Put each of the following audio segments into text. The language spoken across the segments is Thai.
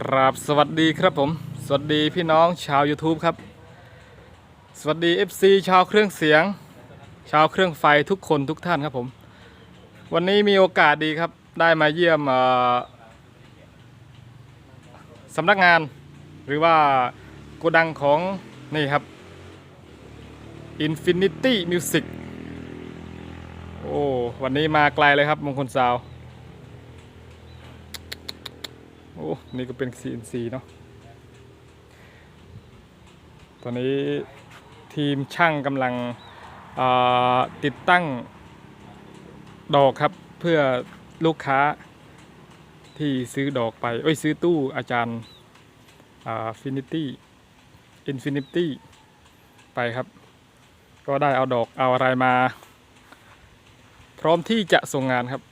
ครับสวัสดีครับผม สวัสดีพี่น้องชาว YouTube ครับ สวัสดี FC ชาวเครื่องเสียง ชาวเครื่องไฟทุกคนทุกท่านครับผม วันนี้มีโอกาสดีครับ ได้มาเยี่ยมสำนักงาน หรือว่าโกดังของนี่ครับ Infinity Music โอ้วันนี้มาไกลเลยครับมงคลสาว โอ้นี่ก็เป็น CNC เนาะตอนนี้ทีมช่างกำลังติดตั้งดอกครับเพื่อลูกค้าที่ซื้อดอกไปเอ้ยซื้อตู้อาจารย์ฟินิตี้อินฟินิตี้ไปครับ ก็ได้เอาดอกเอาอะไรมา พร้อมที่จะส่งงานครับ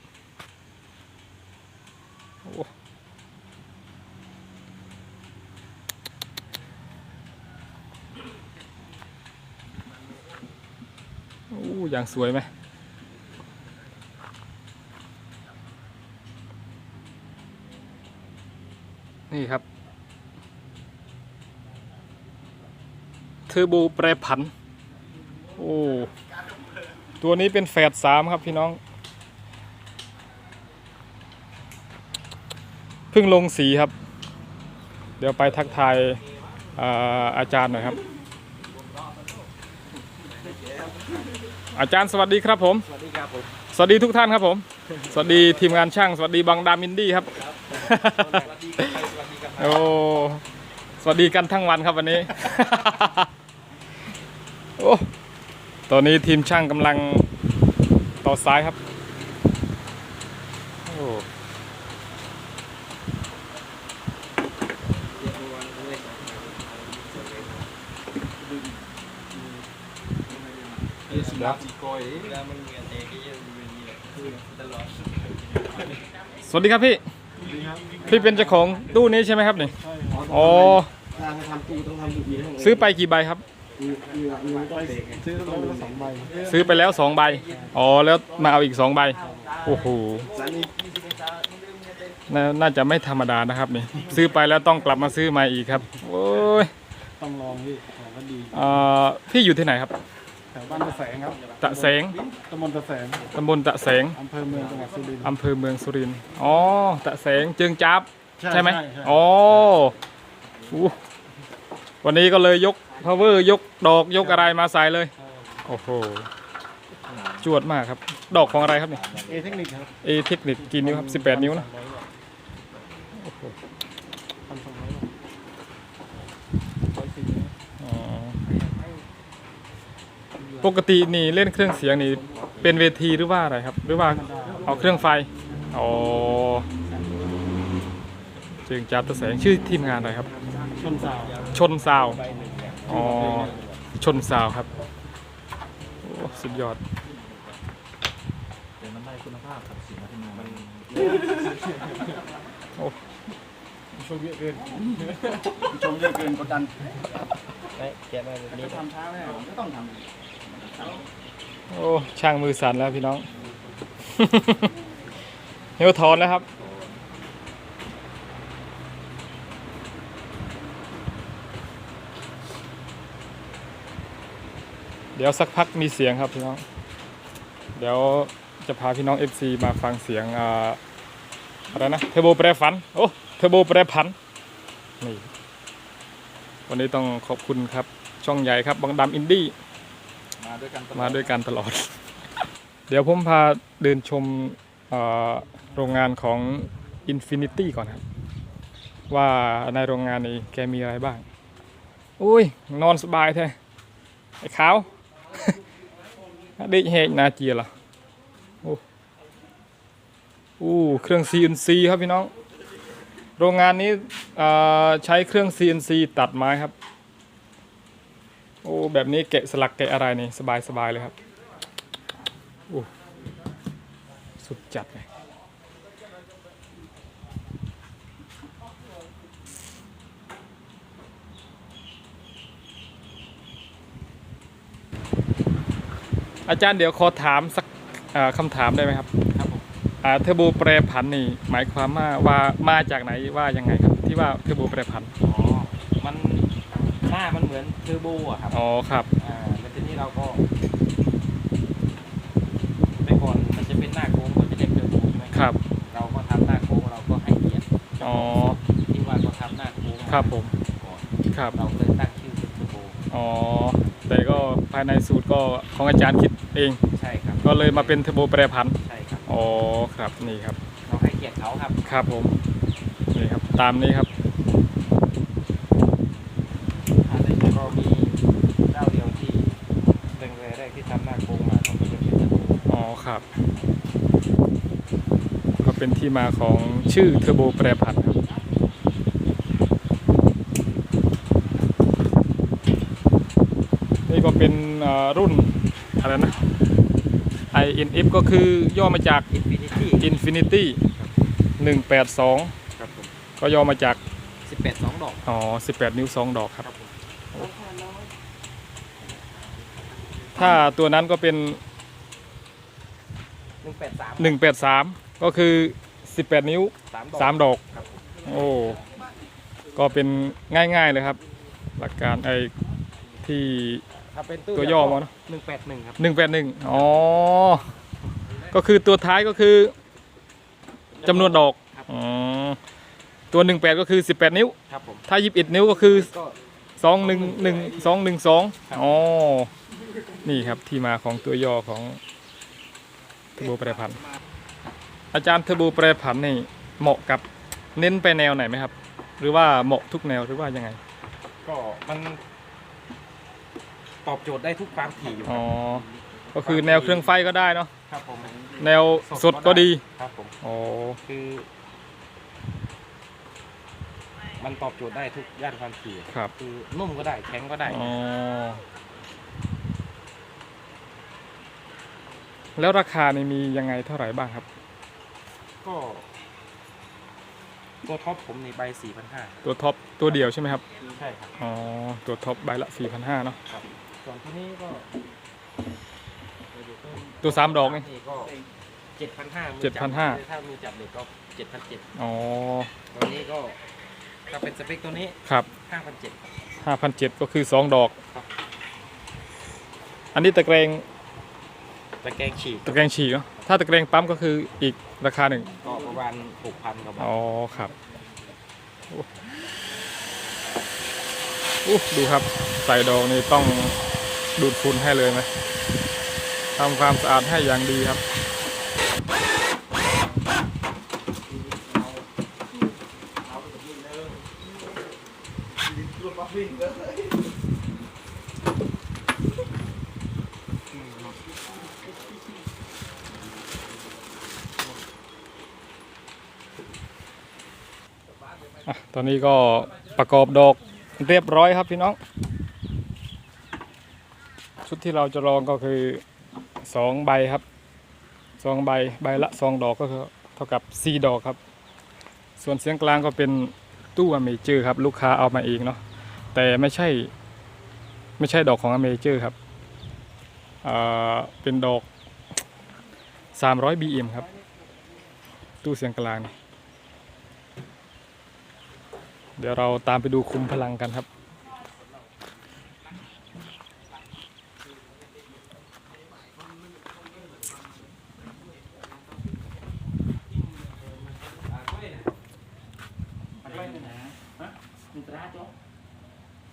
อย่างสวยไหมนี่ครับเทอร์โบแปรผัน โอ้ ตัวนี้เป็นแฝดสามครับพี่น้อง เพิ่งลงสีครับ เดี๋ยวไปทักทายอาอาจารย์หน่อยครับ อาจารย์สวัสดีครับผม สวัสดีครับผม สวัสดีทุกท่านครับผม สวัสดีทีมงานช่าง สวัสดีบังดามินดี้ครับสวัสดีครับใครสวัสดีครับโอ้ สวัสดีกันทั้งวันครับวันนี้ โอ้ ตอนนี้ทีมช่างกำลังต่อซ้ายครับ โอ้ เอสิบาสี่กอยเวลามันเงียนเองก็ยังอยู่นี่แหละตล อดสวัสดีครับพี่ พี่เป็นเจ้าของตู้นี้ใช่ไหมครับนี่อ๋อถ้าจะทำตู้ต้องทำดีๆให้ซื้อไปกี่ใบครับมีมีมีต้องเตะซื้อต้องมีสองใบซื้อไปแล้วสองใบ อ๋อแล้วมาเอาอีกสองใบ โอ้โหสายนี้นาน่าจะไม่ธรรมดานะครับนี่ ซื้อไปแล้วต้องกลับมาซื้อใหม่อีกครับ โอ้ย ต้องลองพี่ของก็ดีเอ่อพี่อยู่ที่ไหนครับ แถวบ้านตะแสงครับตะแสงตำบลตะแสงตำบลตะแสงอำเภอเมืองจังหวัดสุรินทร์อำเภอเมืองสุรินทร์อ๋อตะแสงเจิงจับใช่ไหมใช่อ๋ออู้วันนี้ก็เลยยก power ยกดอกยกอะไรมาใส่เลย โอ้โหจวดมากครับ ดอกของอะไรครับนี่เอเทคนิคครับเอเทคนิคกี่นิ้วครับ 18 นิ้วนะ พันสองร้อยร้อยสี่ อ๋อ ปกตินี่เล่นเครื่องเสียงนี่เป็นเวทีหรือว่าอะไรครับ หรือว่าเอาเครื่องไฟอ๋อจึงจับตะแสงชื่อทีมงานอะไรครับ ชนสาวชนซาวอ๋อชนซาวครับโอ้สุดยอดมันได้คุณภาพครับสิ่งที่มันชมเยอะเกินชมเยอะเกินกดดันไม่แกะมาแบบนี้ทำช้าแน่ผมก็ต้องทำ โอ้ช่างมือสั่นแล้วพี่น้องเฮียวถอนแล้วครับเดี๋ยวสักพักมีเสียงครับพี่น้อง เดี๋ยวจะพาพี่น้อง FC มาฟังเสียงออะไรนะเทอร์โบแปรฝัน โอ้เทอร์โบแปรผัน นี่ วันนี้ต้องขอบคุณครับ ช่องใหญ่ครับบังดำอินดี้ ด้วยกันมาด้วยกันตลอด เดี๋ยวผมพาเดินชมโรงงานของ Infinity ก่อนครับ ว่าในโรงงานนี้แกมีอะไรบ้าง อุ้ย นอนสบายแท้ไอ้ขาวด็กเฮกนาเจียเหรอโอ้อู้เครื่อง CNC ครับพี่น้อง โรงงานนี้ใช้เครื่อง CNC ตัดไม้ครับ โอ้แบบนี้แกะสลักแกะอะไรนี่สบายสบายเลยครับโอ้สุดจัดเลยอาจารย์เดี๋ยวขอถามสักเอ่อคำถามได้ไหมครับครับผมอ่าเทอร์โบแปรผันนี่หมายความว่าว่ามาจากไหนว่ายังไงครับ ที่ว่าเทอร์โบแปรผันอ๋อมัน หน้ามันเหมือนเทอร์โบอะครับอ๋อครับอ่าแล้วทีนี้เราก็ไปก่อนมันจะเป็นหน้าโค้งก็จะเรียกเทอร์โบใช่ไหมครับ เราก็ทำหน้าโค้งเราก็ให้เกียรติอ๋อ ที่ว่าเขาทำหน้าโค้งครับผม ก่อนครับ เราเลยตั้งชื่อเป็นเทอร์โบอ๋อ แต่ก็ภายในสูตรก็ของอาจารย์คิดเอง ใช่ครับก็เลยมาเป็นเทอร์โบแปรผัน ใช่ครับ อ๋อ ครับ นี่ครับ เราให้เกียรติเขาครับ ครับผม นี่ครับ ตามนี้ครับ อ่าแต่ก็มีเจ้าเดียวที่เป็นแรกๆที่ทำหน้าโค้งมาเขาก็จะเป็นเทอร์โบ อ๋อ ครับ ก็เป็นที่มาของชื่อเทอร์โบแปรผันครับนี่ก็เป็นเอ่อรุ่นอะไรนะ INF ก็คือย่อมาจากอินฟินิตี้ Infinity 182ครับผมก็ย่อมาจากสิบแปดสองดอก อ๋อ 18 นิ้ว 2 ดอกครับครับผมถ้าตัวนั้นก็เป็น หนึ่งแปดสาม183ก็คือ18นิ้วสามดอก3ดอก ครับผมโอ้ ก็เป็นง่ายๆเลยครับ หลักการไอ้ที่ ถ้าเป็นตู้ตัวย่อมาเนอะ หนึ่งแปดหนึ่งครับ181อ๋อ ก็คือตัวท้ายก็คือจำนวนดอกครับอ๋อตัว18ก็คือ18นิ้ว ครับผมถ้า21นิ้วก็คือ ก็ สองหนึ่งหนึ่งสองหนึ่งสองครับอ๋อ นี่ครับที่มาของตัวย่อของเท อร์โบแปรผัน อาจารย์เทอร์โบแปรผันนี่เหมาะกับเน้นไปแนวไหนไหมครับ หรือว่าเหมาะทุกแนวหรือว่ายังไง ก็มันตอบโจทย์ได้ทุกความถี่อยู่อ๋อก็คือแนวเครื่องไฟก็ได้เนาะครับผมแนวสดก็ดีครับผมอ๋อคือ มันตอบโจทย์ได้ทุกย่านความถี่ครับ คือนุ่มก็ได้แข็งก็ได้ อ๋อ แล้วราคานี่มียังไงเท่าไหร่บ้างครับ ก็ ตัวท็อปผมนี่ใบสี่พันห้าตัวท็อปตัวเดียวใช่ไหมครับ ใช่ครับ อ๋อ ตัวท็อปใบละ4,500เนาะส่วนที่นี้ก็ ตัวสามดอกนี่ ก็เจ็ดพันห้า7,500ถ้ามีจับเด็กก็เจ็ดพันเจ็ดอ๋อ ตัวนี้ก็ถ้าเป็นสเปคตัวนี้ ครับห้าพันเจ็ดห้าพันเจ็ดก็คือสองดอกครับอันนี้ตะแกรง ตะแกรงฉีกตะแกรงฉีกเนาะถ้าตะแกรงปั๊มก็คืออีกราคาหนึ่ง ก็ประมาณหกพันกว่าบาท อ๋อครับโอ้อู้ดูครับ ใส่ดอกนี่ต้องดูดฝุ่นให้เลยไหมทำความสะอาดให้อย่างดีครับอะ ตอนนี้ก็ประกอบดอกเรียบร้อยครับพี่น้อง ชุดที่เราจะลองก็คือสองใบครับสองใบใบละสองดอกก็คือเท่ากับสี่ดอกครับ ส่วนเสียงกลางก็เป็นตู้อเมเจอร์ครับ ลูกค้าเอามาเองเนาะแต่ไม่ใช่ไม่ใช่ดอกของอเมเจอร์ครับเป็นดอก 300 BM ครับ ตู้เสียงกลางนี่ เดี๋ยวเราตามไปดูคุมพลังกันครับ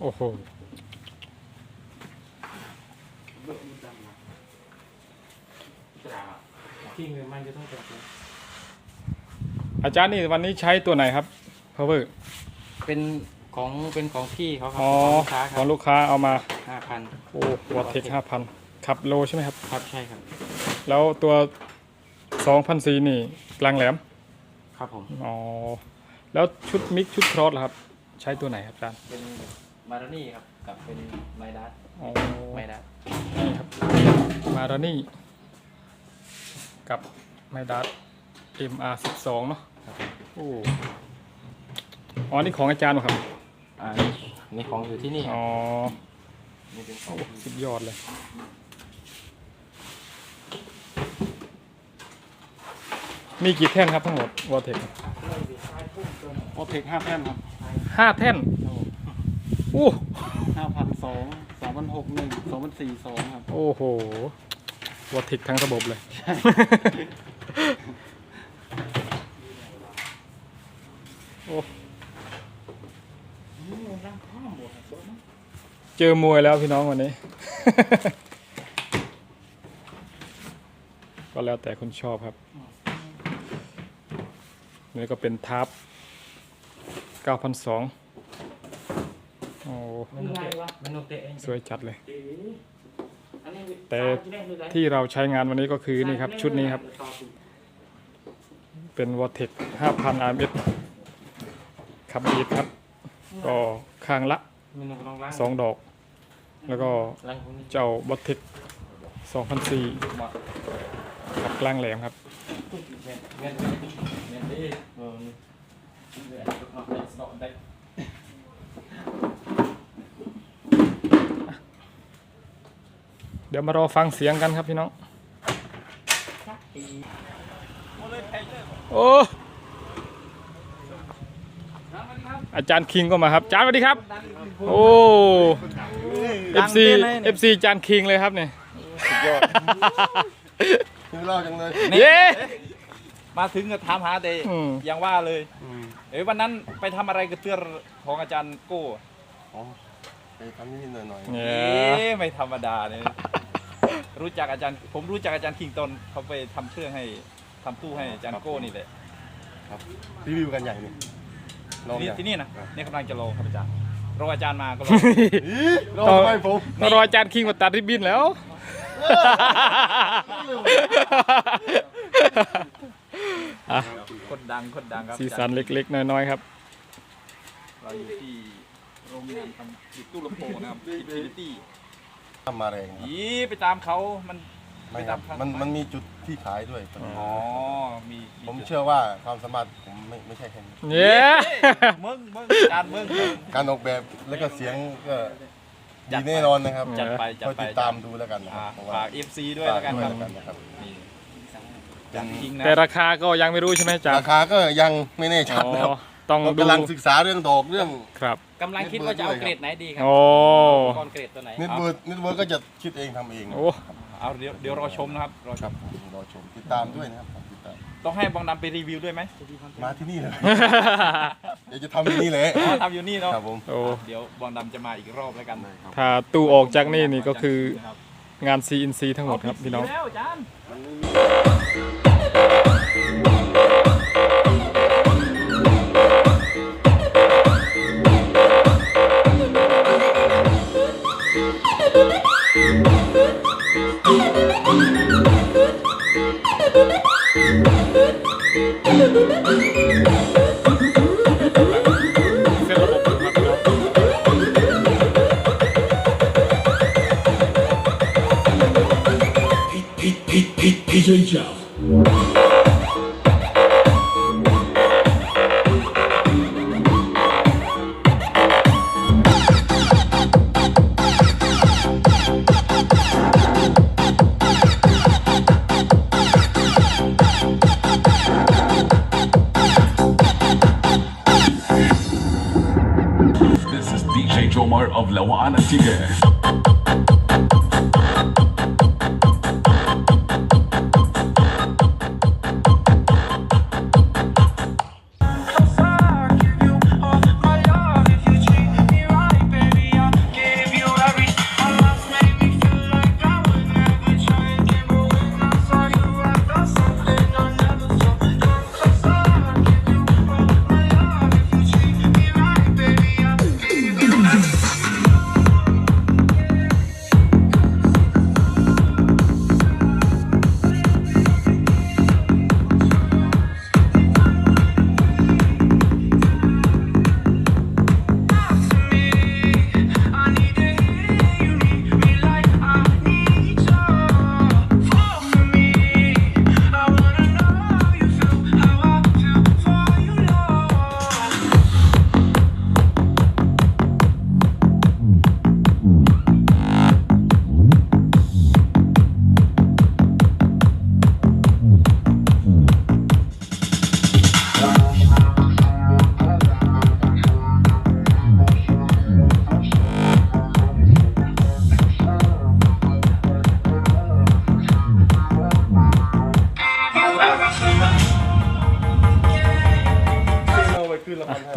โอ้โหที่เงินมันจะต้องเป็นตัวอาจารย์นี่วันนี้ใช้ตัวไหนครับ power เป็นของเป็นของพี่เขาครัอ๋อของลูกค้าคขรัอบงลูกค้าเอามาห้าพันโอ้วอตเทคห้าพันขับโลใช่ไหมครับ ครับใช่ครับ แล้วตัวสองพันซีนี่กลางแหลมครับผม อ๋อแล้วชุดมิกชุดครอสล่ะครับ ใช้ตัวไหนครับอาจารย์เป็นมารานี่ครับกับเป็นไมดัสอ๋อไมดัสนี่ครับมารานี่กับไมดัส MR12 เนาะโอ้ อ๋อ นี่ของอาจารย์เหรอครับ อ่านี่นี่ของอยู่ที่นี่ครับอ๋อ นี่เป็นของโอ้สุดยอดเลยตมีกี่แท่นครับทั้งหมดวอเทคโอเทคห้าแท่นครับห้าแท่นอู้ห้าพันสองสองพันหกหนึ่งสองพันสี่สองครับ โอ้โหวอเทคทั้งระบบเลย โอ้ เจอมวยแล้วพี่น้องวันนี้ ก็แล้วแต่คนชอบครับ นี่ก็เป็นทับ9,200โอ้มนุษย์เตะเองสวยจัดเลยอันนี้แต่ที่เราใช้งานวันนี้ก็คือนี่ครับ ชุดนี้ครับ เป็น v o r t e x 5,000 RMS ขับบีดครับ ก็ข้างละมนุษย์ลองล้าง2ดอก แล้วก็ล้างพวกนี้เจ้า v o r t e x 2004ขับกลางแหลมครับ เดี๋ยวมารอฟังเสียงกันครับพี่น้อง โอ้ อาจารย์คิงก็มาครับอาจารย์สวัสดีครับ โอ้ FC FC อาจารย์คิงเลยครับเนี่ยคือเล่าจังเลยเย้มาถึงก็ถามหาแต่อืมยังว่าเลยเอ้ยวันนั้นไปทำอะไรกับเตื้อของอาจารย์โก้อ๋อไปทำนิดๆหน่อยเนี่เอ๊ยะไม่ธรรมดาเนี่ยรู้จักอาจารย์ ผมรู้จักอาจารย์คิงตอนเขาไปทำเครื่องให้ทำตู้ให้อาจารย์โก้นี่แหละๆครับรีวิวกันใหญ่นี่ ลองที่อย่าง ที่นี่นะเนี่ยกำลังจะลงครับอาจารย์รออาจารย์มาก็ลงอี๋ลองทำไมผมมารออาจารย์คิงมาตัดริบบิ้นแล้ว อะคนดังคนดังครับสีสันเล็กๆ น้อยๆครับ เราอยู่ที่โรงงานทำติดตู้ลำโพงนะครับอินฟินิตี้ทำมาแรงครับยีไปตามเขามัน ไม่ครับไปตามมันทางมันมีจุดที่ขายด้วยอ๋อมีผมจุดเชื่อว่าความสามารถผมไม่ไม่ใช่แค่นี้เนี่ยมึงมึงอาจารย์มึงมึงการออกแบบแล้วก็เสียงก็จัดีดไปแน่นอนนะครับจัดไปจัดคอยไปติดตามดูแล้วกันนะคอ่ารับเพราะว่าฝาก FC ด้วยแล้วกันครับฝาด้วยนะครับนี่จัดจริงนะแต่ราคาก็ยังไม่รู้ใช่ไหมอาจารราย์คาก็ยังไม่แน่ชัดอ๋อนะครับต้องเราดูกำลังศึกษาเรื่องดอกเรื่องครับกำลังคิดว่าจะเอาเกรดไหนดีครัโอ้ก้อนเกรดตัวไหนเน็ตเวิร์กเน็ตเวิร์กก็จะคิดเองทำเองโอ้ เอาเดี๋ยวเดี๋ยวรอชมนะครับรอชครัมบรอชมติดตามด้วยนะครับติดตามต้องให้บองดำไปรีวิวด้วยไหมมาที่นี่เลยเดี๋ยวจะทำที่นี่เลยอ๋อทำอยู่นี่เนาะครับผมโอ้ เดี๋ยวบองดำจะมาอีกรอบแล้วกันถ้าตู้ออกจากนี่นี่ก็คือครับงาน CNC ทั้งหมดครับพี่น้อง แล้วอาจารย์เ of لو على اتجاه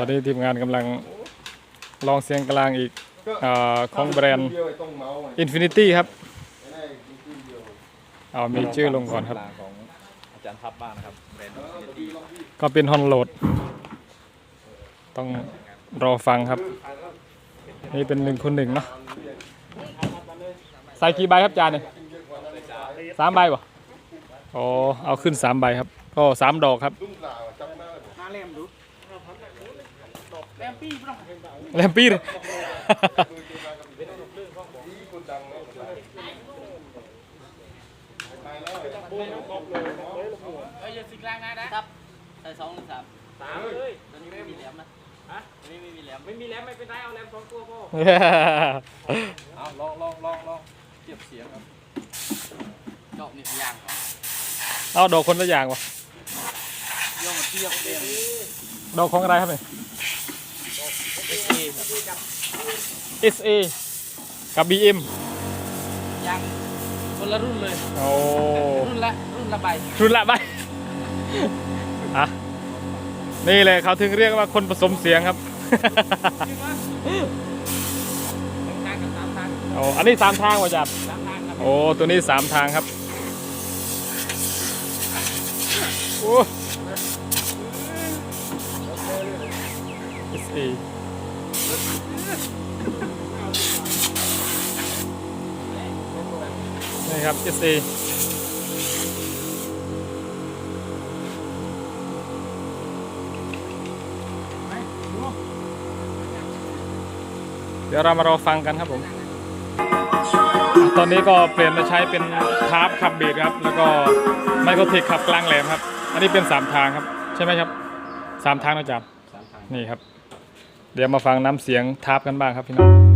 อะตอนนี้ทีมงานกำลังลองเสียงกลางอีกอาของแบรนด์เดียวไอ้ต้องเมาส์ไง Infinity ครับไม่ได้กินเดียวเอามีชื่อลงก่อนครับกลางของอาจารย์ทัพบ้างนะครับแบรนด์ Infinity ก็เป็นฮอนโหลด ต้องรอฟังครับ นี่เป็นหนึ่งคนหนึ่งเนาะใส่กี่ใบครับจานเนี่ยสามใบป่ะอ๋อเอาขึ้นสามใบครับ ก็สามดอกครับลุงเปล่าจั บหน้าเลยแลมปี้เลยคนดังเนาะครับใส่สองหรือสามสามเลยมันไม่มีแหลมนะฮะไม่ไม่มีแหลมไม่มีแหลมไม่เป็นไรเอาแหลมสองตัวพอเอาลองลองลองลองเทียบเสียงครับจบนี่ยางก่อนเอาดอกคนละอย่างวะโยงมาเทียบเต็มดอกของอะไรครับเนี่ย SA กับ BM ยางคนละรุ่นเลยโอ้รุ่นละรุ่นละใบรุนละใบอะนี่เลยเขาถึงเรียกว่าคนผสมเสียงครับสองทางกับสามทางโอ้อันนี้สามทางว่ะจัดสามทางครับโอ้ตัวนี้สามทางครับโอ้ SA นี่ครับ SA เดี๋ยวเรามารอฟังกันครับผม ตอนนี้ก็เปลี่ยนมาใช้เป็นทาร์ปขับเบรกครับ แล้วก็ไมโครเทคขับกลางแหลมครับ อันนี้เป็นสามทางครับ ใช่ไหมครับสามทางนะจ๊ะนี่ครับ เดี๋ยวมาฟังน้ำเสียงทาบกันบ้างครับพี่น้อง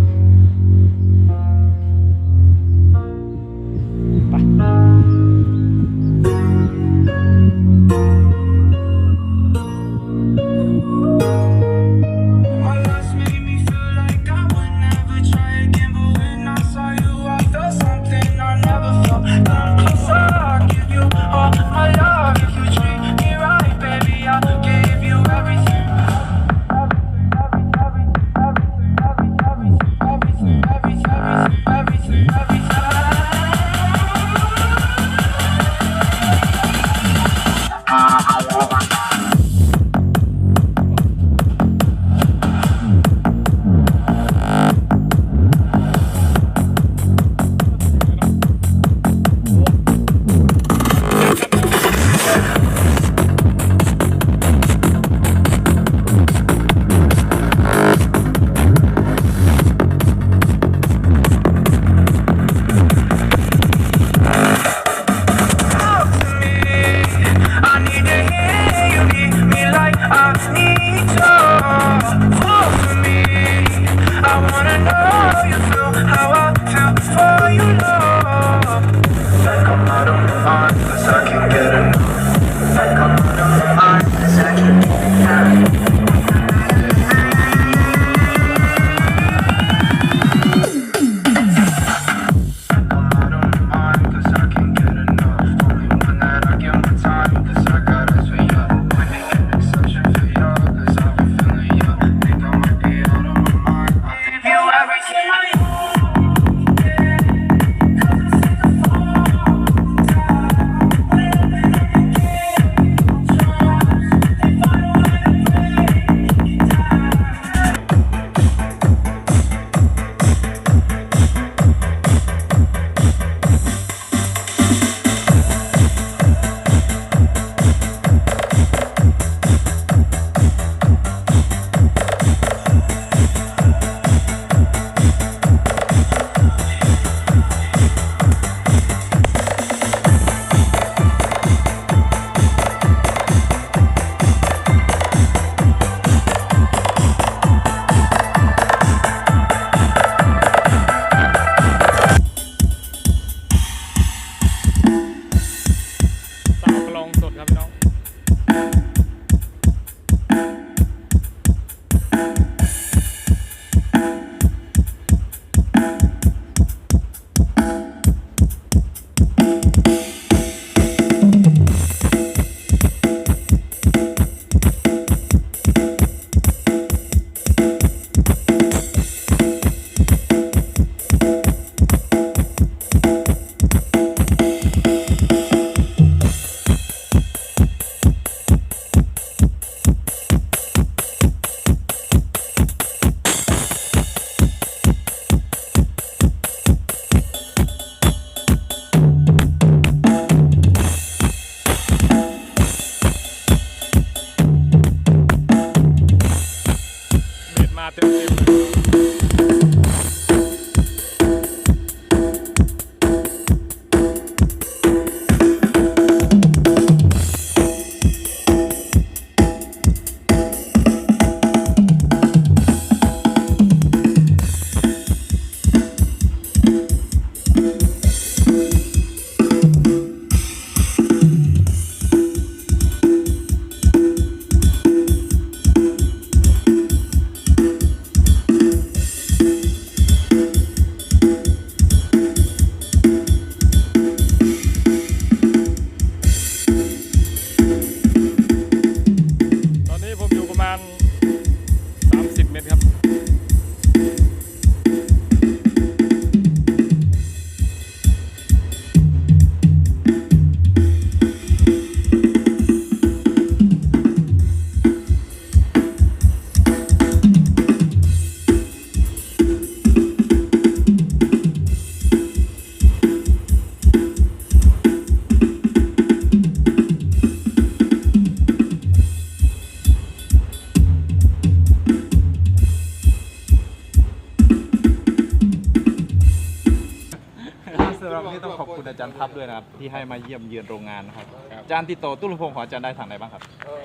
ที่ให้มาเยี่ยมเยือนโรงงานนะครับอาจารย์ติดต่อตู้ลำโพงของอาจารย์ได้ทางไหนบ้างครับ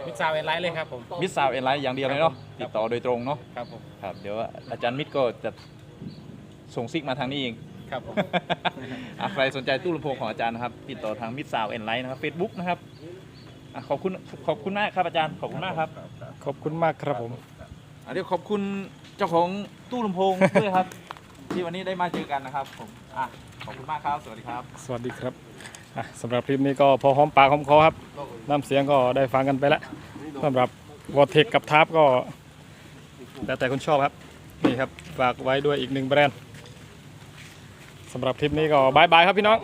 มิดซาวเอ็นไลท์เลยครับผม มิดซาวเอ็นไลท์อย่างเดียวเลยเนาะติดต่อโดยตรงเนาะครับผม ครับเดี๋ยวอาจารย์มิดก็จะส่งซิกมาทางนี้เอง ครับผม อะใครสนใจตู้ลำโพงของอาจารย์นะครับ ติดต่อทางมิดซาวเอ็นไลท์นะครับเฟซบุ๊กนะครับอะขอบคุณขอบคุณมากครับอาจารย์ขอบคุณมากครับขอบคุณมากครับผม อะเดี๋ยวขอบคุณเจ้าของตู้ลำโพงด้วยครับ ที่วันนี้ได้มาเจอกันนะครับผมอะขอบคุณมากครับ สวัสดีครับ สวัสดีครับอะ สำหรับคลิปนี้ก็พอหอมปากหอมคอครับน้ำเสียงก็ได้ฟังกันไปแล้วสำหรับวอเทคกับทาบก็แล้วแต่คนชอบครับ นี่ครับฝากไว้ด้วยอีกหนึ่งแบรนด์สำหรับคลิปนี้ก็บายบายครับพี่น้อง